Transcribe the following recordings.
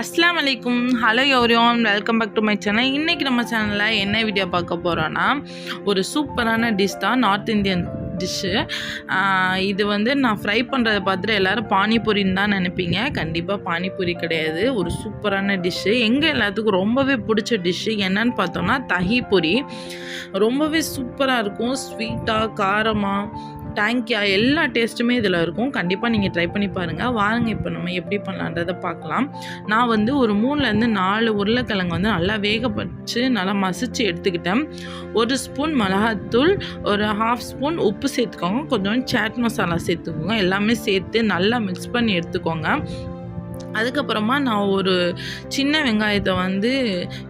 அஸ்லாம் வலைக்கும் hello everyone welcome back to my channel இன்றைக்கி நம்ம சேனலில் என்ன வீடியோ பார்க்க போகிறோன்னா ஒரு சூப்பரான டிஷ் தான் நார்த் இந்தியன் டிஷ்ஷு இது வந்து நான் ஃப்ரை பண்ணுறதை பார்த்துட்டு எல்லோரும் பானிபூரின்னு தான் நினைப்பீங்க. கண்டிப்பாக பானிபூரி கிடையாது. ஒரு சூப்பரான டிஷ்ஷு எங்கள் எல்லாத்துக்கும் ரொம்பவே பிடிச்ச டிஷ்ஷு என்னன்னு பார்த்தோம்னா தஹி பூரி. ரொம்பவே சூப்பராக இருக்கும். ஸ்வீட்டாக காரமாக டேங்கியா எல்லா டேஸ்ட்டுமே இதில் இருக்கும். கண்டிப்பாக நீங்கள் ட்ரை பண்ணி பாருங்கள் வாருங்க இப்போ நம்ம எப்படி பண்ணலான்றதை பார்க்கலாம். நான் வந்து ஒரு மூணுலேருந்து நாலு உருளைக்கிழங்கு வந்து நல்லா வேக வச்சு நல்லா மசிச்சு எடுத்துக்கிட்டேன். ஒரு ஸ்பூன் மிளகாத்தூள் ஒரு ஹாஃப் ஸ்பூன் உப்பு சேர்த்துக்கோங்க. கொஞ்சம் சாட் மசாலா சேர்த்துக்கோங்க. எல்லாமே சேர்த்து நல்லா மிக்ஸ் பண்ணி எடுத்துக்கோங்க. அதுக்கப்புறமா நான் ஒரு சின்ன வெங்காயத்தை வந்து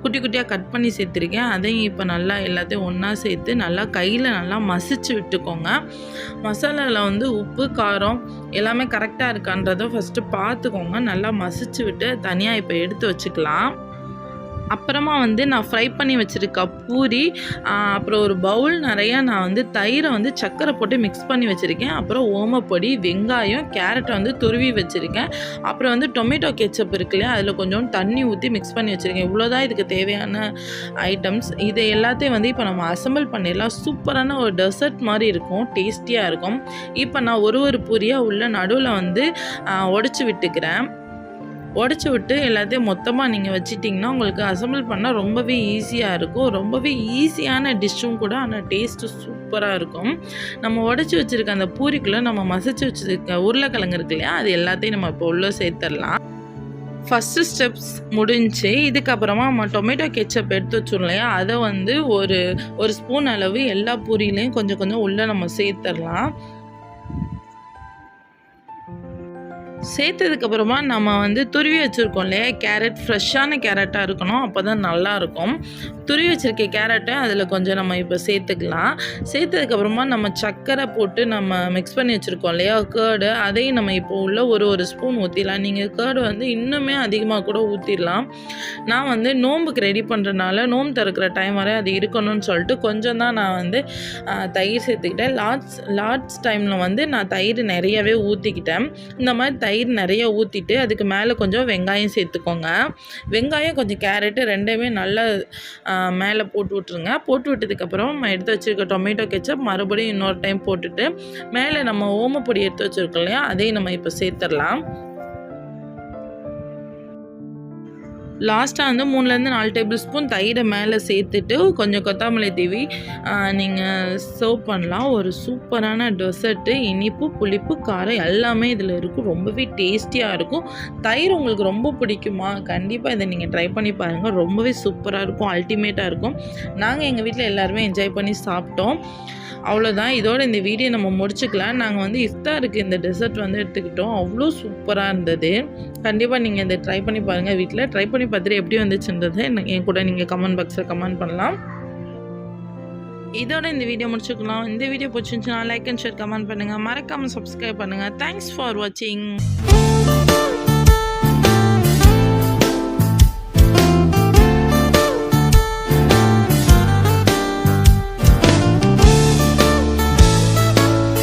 குட்டி குட்டியாக கட் பண்ணி சேர்த்துருக்கேன். அதையும் இப்போ நல்லா எல்லாத்தையும் ஒன்றா சேர்த்து நல்லா கையில் நல்லா மசிச்சு விட்டுக்கோங்க. மசாலாவில் வந்து உப்பு காரம் எல்லாமே கரெக்டாக இருக்கான்றதை ஃபஸ்ட்டு பார்த்துக்கோங்க. நல்லா மசிச்சு விட்டு தனியாக இப்போ எடுத்து வச்சுக்கலாம். அப்புறமா வந்து நான் ஃப்ரை பண்ணி வச்சுருக்க பூரி அப்புறம் ஒரு பவுல் நிறையா நான் வந்து தயிரை வந்து சர்க்கரை போட்டு மிக்ஸ் பண்ணி வச்சுருக்கேன். அப்புறம் ஓமப்பொடி வெங்காயம் கேரட்டை வந்து துருவி வச்சுருக்கேன். அப்புறம் வந்து டொமேட்டோ கெச்சப் இருக்கு இல்லையா அதில் கொஞ்சம் தண்ணி ஊற்றி மிக்ஸ் பண்ணி வச்சுருக்கேன். இவ்வளோதான் இதுக்கு தேவையான ஐட்டம்ஸ் இதை எல்லாத்தையும் வந்து இப்போ நம்ம அசம்பிள் பண்ணிடலாம். சூப்பரான ஒரு டெசர்ட் மாதிரி இருக்கும் டேஸ்டியாக இருக்கும். இப்போ நான் ஒரு ஒரு பூரியாக உள்ள நடுவில் வந்து உடச்சி விட்டுக்கிறேன். உடச்சி விட்டு எல்லாத்தையும் மொத்தமாக நீங்கள் வச்சிட்டிங்கன்னா உங்களுக்கு அசம்பிள் பண்ணால் ரொம்பவே ஈஸியாக இருக்கும். ரொம்பவே ஈஸியான டிஷ்ஷும் கூட ஆனால் டேஸ்ட்டு சூப்பராக இருக்கும். நம்ம உடச்சி வச்சுருக்க அந்த பூரிக்குள்ளே நம்ம மசிச்சு வச்சுருக்க உருளைக்கிழங்கு இருக்கு இல்லையா? அது எல்லாத்தையும் நம்ம இப்போ உள்ளே சேர்த்துடலாம். ஃபஸ்ட்டு ஸ்டெப்ஸ் முடிஞ்சு இதுக்கப்புறமா நம்ம டொமேட்டோ கெச்சப் எடுத்து வச்சோம் இல்லையா? அதை வந்து ஒரு ஒரு ஸ்பூன் அளவு எல்லா பூரியிலையும் கொஞ்சம் கொஞ்சம் உள்ளே நம்ம சேர்த்துடலாம். சேர்த்ததுக்கப்புறமா நம்ம வந்து துருவி வச்சுருக்கோம் இல்லையா? கேரட் ஃப்ரெஷ்ஷான கேரட்டாக இருக்கணும். அப்போ தான் நல்லாயிருக்கும். துருவி வச்சுருக்க கேரட்டை அதில் கொஞ்சம் நம்ம இப்போ சேர்த்துக்கலாம். சேர்த்ததுக்கப்புறமா நம்ம சர்க்கரை போட்டு நம்ம மிக்ஸ் பண்ணி வச்சுருக்கோம் இல்லையா? கேர்டு அதையும் நம்ம இப்போ உள்ள ஒரு ஒரு ஸ்பூன் ஊற்றிடலாம் நீங்கள் கேர்டு வந்து இன்னுமே அதிகமாக கூட ஊற்றிடலாம் நான் வந்து நோம்புக்கு ரெடி பண்ணுறதுனால நோம்பு திறக்கிற டைம் வரை அது இருக்கணும்னு சொல்லிட்டு கொஞ்சம் தான் நான் வந்து தயிர் சேர்த்துக்கிட்டேன். லாட்ஸ் லாட்ஸ் டைமில் வந்து நான் தயிர் நிறையவே ஊற்றிக்கிட்டேன் இந்த மாதிரி தயிர் தயிர் நிறைய ஊற்றிட்டு அதுக்கு மேலே கொஞ்சம் வெங்காயம் சேர்த்துக்கோங்க. வெங்காயம் கொஞ்சம் கேரட்டு ரெண்டுமே நல்லா மேலே போட்டு விட்ருங்க போட்டு விட்டதுக்கப்புறம் நம்ம எடுத்து வச்சுருக்க டொமேட்டோ கெச்சப் மறுபடியும் இன்னொரு டைம் போட்டுட்டு மேலே நம்ம ஓமப்பொடி எடுத்து வச்சுருக்கோம் இல்லையா அதையும் நம்ம இப்போ சேர்த்துடலாம். லாஸ்ட்டாக வந்து மூணுலேருந்து நாலு டேபிள் ஸ்பூன் தயிரை மேலே சேர்த்துட்டு கொஞ்சம் கொத்தமல்லி தீவி நீங்கள் சர்வ் பண்ணலாம். ஒரு சூப்பரான டெசர்ட்டு இனிப்பு புளிப்பு காரம் எல்லாமே இதில் இருக்கும். ரொம்பவே டேஸ்டியாக இருக்கும். தயிர் உங்களுக்கு ரொம்ப பிடிக்குமா? கண்டிப்பாக இதை நீங்கள் ட்ரை பண்ணி பாருங்கள் ரொம்பவே சூப்பராக இருக்கும். அல்டிமேட்டாக இருக்கும். நாங்கள் எங்கள் வீட்டில் எல்லாருமே என்ஜாய் பண்ணி சாப்பிட்டோம். அவ்வளோதான் இதோட இந்த வீடியோ நம்ம முடிச்சுக்கலாம். நாங்கள் வந்து இஃப்தாருக்கு இந்த டெசர்ட் வந்து எடுத்துக்கிட்டோம். அவ்வளோ சூப்பராக இருந்தது. கண்டிப்பாக நீங்கள் இதை ட்ரை பண்ணி பாருங்கள் வீட்டில் ட்ரை பண்ணி பார்த்துட்டு எப்படி வந்துச்சுன்றது என் கூட நீங்கள் கமெண்ட் பாக்ஸில் கமெண்ட் பண்ணலாம். இதோட இந்த வீடியோ முடிச்சுக்கலாம். இந்த வீடியோ பிடிச்சிருந்துச்சுன்னா லைக் அண்ட் ஷேர் கமெண்ட் பண்ணுங்கள் மறக்காமல் சப்ஸ்கிரைப் பண்ணுங்கள் தேங்க்ஸ் ஃபார் வாட்சிங்